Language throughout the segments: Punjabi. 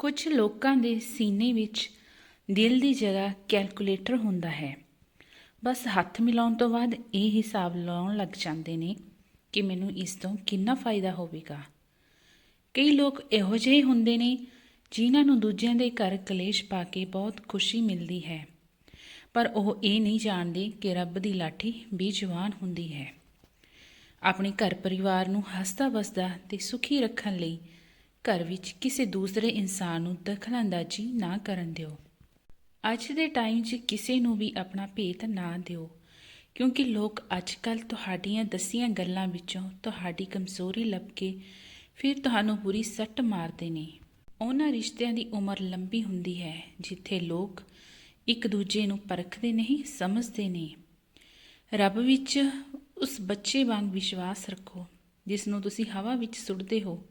ਕੁਝ ਲੋਕਾਂ ਦੇ ਸੀਨੇ ਵਿੱਚ ਦਿਲ ਦੀ ਜਗ੍ਹਾ ਕੈਲਕੂਲੇਟਰ ਹੁੰਦਾ ਹੈ। ਬਸ ਹੱਥ ਮਿਲਾਉਣ ਤੋਂ ਬਾਅਦ ਇਹ ਹਿਸਾਬ ਲਾਉਣ ਲੱਗ ਜਾਂਦੇ ਨੇ ਕਿ ਮੈਨੂੰ ਇਸ ਤੋਂ ਕਿੰਨਾ ਫਾਇਦਾ ਹੋਵੇਗਾ। ਕਈ ਲੋਕ ਇਹੋ ਜਿਹੇ ਹੁੰਦੇ ਨੇ ਜਿਨ੍ਹਾਂ ਨੂੰ ਦੂਜਿਆਂ ਦੇ ਘਰ ਕਲੇਸ਼ ਪਾ ਕੇ ਬਹੁਤ ਖੁਸ਼ੀ ਮਿਲਦੀ ਹੈ। ਪਰ ਉਹ ਇਹ ਨਹੀਂ ਜਾਣਦੇ ਕਿ ਰੱਬ ਦੀ ਲਾਠੀ ਬੇਜਵਾਨ ਹੁੰਦੀ ਹੈ। ਆਪਣੇ ਘਰ ਪਰਿਵਾਰ ਨੂੰ ਹੱਸਦਾ ਵਸਦਾ ਤੇ ਸੁਖੀ ਰੱਖਣ ਲਈ ਘਰ ਵਿੱਚ ਕਿਸੇ ਦੂਸਰੇ ਇਨਸਾਨ ਨੂੰ ਦਖਲਅੰਦਾਜ਼ੀ ਨਾ ਕਰਨ ਦਿਓ। ਅੱਜ ਦੇ ਟਾਈਮ 'ਚ ਕਿਸੇ ਨੂੰ ਵੀ ਆਪਣਾ ਭੇਤ ਨਾ ਦਿਓ, ਕਿਉਂਕਿ ਲੋਕ ਅੱਜ ਅੱਜਕੱਲ ਤੁਹਾਡੀਆਂ ਦਸੀਆਂ ਗੱਲਾਂ ਵਿੱਚੋਂ ਤੁਹਾਡੀ ਕਮਜ਼ੋਰੀ ਲੱਭ ਕੇ ਫਿਰ ਤੁਹਾਨੂੰ ਬੁਰੀ ਸੱਟ ਮਾਰਦੇ ਨੇ। ਉਹਨਾਂ ਰਿਸ਼ਤਿਆਂ ਦੀ ਉਮਰ ਲੰਬੀ ਹੁੰਦੀ ਹੈ, ਜਿੱਥੇ ਲੋਕ ਇੱਕ ਦੂਜੇ ਨੂੰ ਪਰਖਦੇ ਨਹੀਂ, ਸਮਝਦੇ ਨੇ। ਰੱਬ ਵਿੱਚ ਉਸ ਬੱਚੇ ਵਾਂਗ ਵਿਸ਼ਵਾਸ ਰੱਖੋ, ਜਿਸ ਨੂੰ ਤੁਸੀਂ ਹਵਾ ਵਿੱਚ ਸੁੱਟਦੇ ਹੋ।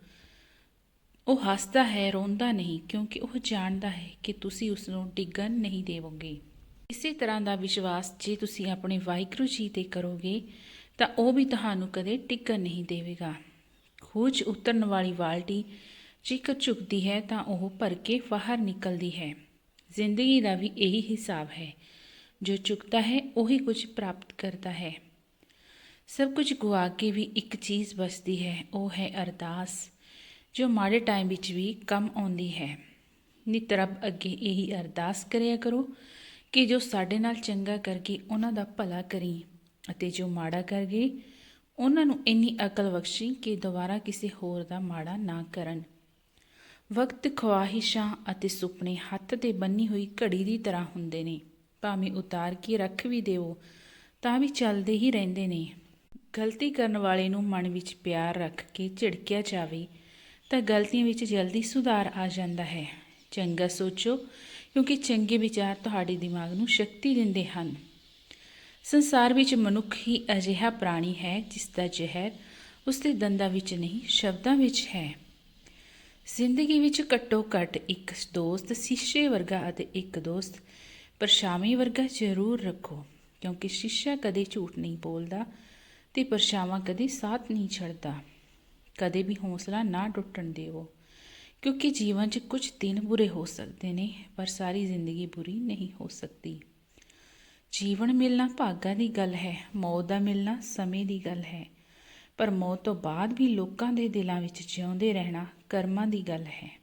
ਉਹ ਹੱਸਦਾ ਹੈ, ਰੋਂਦਾ ਨਹੀਂ, ਕਿਉਂਕਿ ਉਹ ਜਾਣਦਾ ਹੈ ਕਿ ਤੁਸੀਂ ਉਸ ਨੂੰ ਡਿੱਗਣ ਨਹੀਂ ਦੇਵੋਗੇ। ਇਸੇ ਤਰ੍ਹਾਂ ਦਾ ਵਿਸ਼ਵਾਸ ਜੇ ਤੁਸੀਂ ਆਪਣੇ ਵਾਹਿਗੁਰੂ ਜੀ ਤੇ ਕਰੋਗੇ, ਤਾਂ ਉਹ ਵੀ ਤੁਹਾਨੂੰ ਕਦੇ ਡਿੱਗਣ ਨਹੀਂ ਦੇਵੇਗਾ। ਖੂਜ ਉਤਰਨ ਵਾਲੀ ਬਾਲਟੀ ਜੇਕਰ ਝੁਕਦੀ ਹੈ, ਤਾਂ ਉਹ ਭਰ ਕੇ ਬਾਹਰ ਨਿਕਲਦੀ ਹੈ। ਜ਼ਿੰਦਗੀ ਦਾ ਵੀ ਇਹੀ ਹਿਸਾਬ ਹੈ। ਜੋ ਝੁਕਦਾ ਹੈ, ਉਹੀ ਕੁਝ ਪ੍ਰਾਪਤ ਕਰਦਾ ਹੈ। ਸਭ ਕੁਝ ਗੁਆ ਕੇ ਵੀ ਇੱਕ ਚੀਜ਼ ਬਚਦੀ ਹੈ, ਉਹ ਹੈ ਅਰਦਾਸ। ਜੋ ਮਾੜੇ ਟਾਈਮ ਵਿੱਚ ਵੀ ਕੰਮ ਆਉਂਦੀ ਹੈ। ਨਿਤ ਰੱਬ ਅੱਗੇ ਇਹੀ ਅਰਦਾਸ ਕਰਿਆ ਕਰੋ ਕਿ ਜੋ ਸਾਡੇ ਨਾਲ ਚੰਗਾ ਕਰਕੇ ਉਹਨਾਂ ਦਾ ਭਲਾ ਕਰੀ ਅਤੇ ਜੋ ਮਾੜਾ ਕਰ ਗਏ, ਉਹਨਾਂ ਨੂੰ ਇੰਨੀ ਅਕਲ ਬਖਸ਼ੀ ਕਿ ਦੁਬਾਰਾ ਕਿਸੇ ਹੋਰ ਦਾ ਮਾੜਾ ਨਾ ਕਰਨ। ਵਕਤ ਖਵਾਹਿਸ਼ਾਂ ਅਤੇ ਸੁਪਨੇ ਹੱਥ ਤੇ ਬੰਨੀ ਹੋਈ ਘੜੀ ਦੀ ਤਰ੍ਹਾਂ ਹੁੰਦੇ ਨੇ। ਭਾਵੇਂ ਉਤਾਰ ਕੇ ਰੱਖ ਵੀ ਦੇਵੋ, ਤਾਂ ਵੀ ਚੱਲਦੇ ਹੀ ਰਹਿੰਦੇ ਨੇ। ਗਲਤੀ ਕਰਨ ਵਾਲੇ ਨੂੰ ਮਨ ਵਿੱਚ ਪਿਆਰ ਰੱਖ ਕੇ ਝਿੜਕਿਆ ਜਾਵੇ ਤਾਂ ਗਲਤੀਆਂ ਵਿੱਚ ਜਲਦੀ ਸੁਧਾਰ ਆ ਜਾਂਦਾ ਹੈ। ਚੰਗਾ ਸੋਚੋ, ਕਿਉਂਕਿ ਚੰਗੇ ਵਿਚਾਰ ਤੁਹਾਡੇ ਦਿਮਾਗ ਨੂੰ ਸ਼ਕਤੀ ਦਿੰਦੇ ਹਨ। ਸੰਸਾਰ ਵਿੱਚ ਮਨੁੱਖ ਹੀ ਅਜਿਹਾ ਪ੍ਰਾਣੀ ਹੈ ਜਿਸ ਦਾ ਜ਼ਹਿਰ ਉਸ ਦੇ ਦੰਦਾਂ ਵਿੱਚ ਨਹੀਂ, ਸ਼ਬਦਾਂ ਵਿੱਚ ਹੈ। ਜ਼ਿੰਦਗੀ ਵਿੱਚ ਘੱਟੋ ਘੱਟ ਇੱਕ ਦੋਸਤ, ਸ਼ੀਸ਼ੇ ਵਰਗਾ ਅਤੇ ਇੱਕ ਦੋਸਤ ਪਰਛਾਵੇਂ ਵਰਗਾ ਜ਼ਰੂਰ ਰੱਖੋ, ਕਿਉਂਕਿ ਸ਼ੀਸ਼ਾ ਕਦੇ ਝੂਠ ਨਹੀਂ ਬੋਲਦਾ ਤੇ ਪਰਛਾਵਾਂ ਕਦੇ ਸਾਥ ਨਹੀਂ ਛੱਡਦਾ। ਕਦੇ ਵੀ ਹੌਸਲਾ ਨਾ ਟੁੱਟਣ ਦੇਵੋ, ਕਿਉਂਕਿ ਜੀਵਨ 'ਚ ਕੁਝ ਦਿਨ ਬੁਰੇ ਹੋ ਸਕਦੇ ਨੇ, ਪਰ ਸਾਰੀ ਜ਼ਿੰਦਗੀ ਬੁਰੀ ਨਹੀਂ ਹੋ ਸਕਦੀ। ਜੀਵਨ ਮਿਲਣਾ ਭਾਗਾਂ ਦੀ ਗੱਲ ਹੈ, ਮੌਤ ਦਾ ਮਿਲਣਾ ਸਮੇਂ ਦੀ ਗੱਲ ਹੈ, ਪਰ ਮੌਤ ਤੋਂ ਬਾਅਦ ਵੀ ਲੋਕਾਂ ਦੇ ਦਿਲਾਂ ਵਿੱਚ ਜਿਉਂਦੇ ਰਹਿਣਾ ਕਰਮਾਂ ਦੀ ਗੱਲ ਹੈ।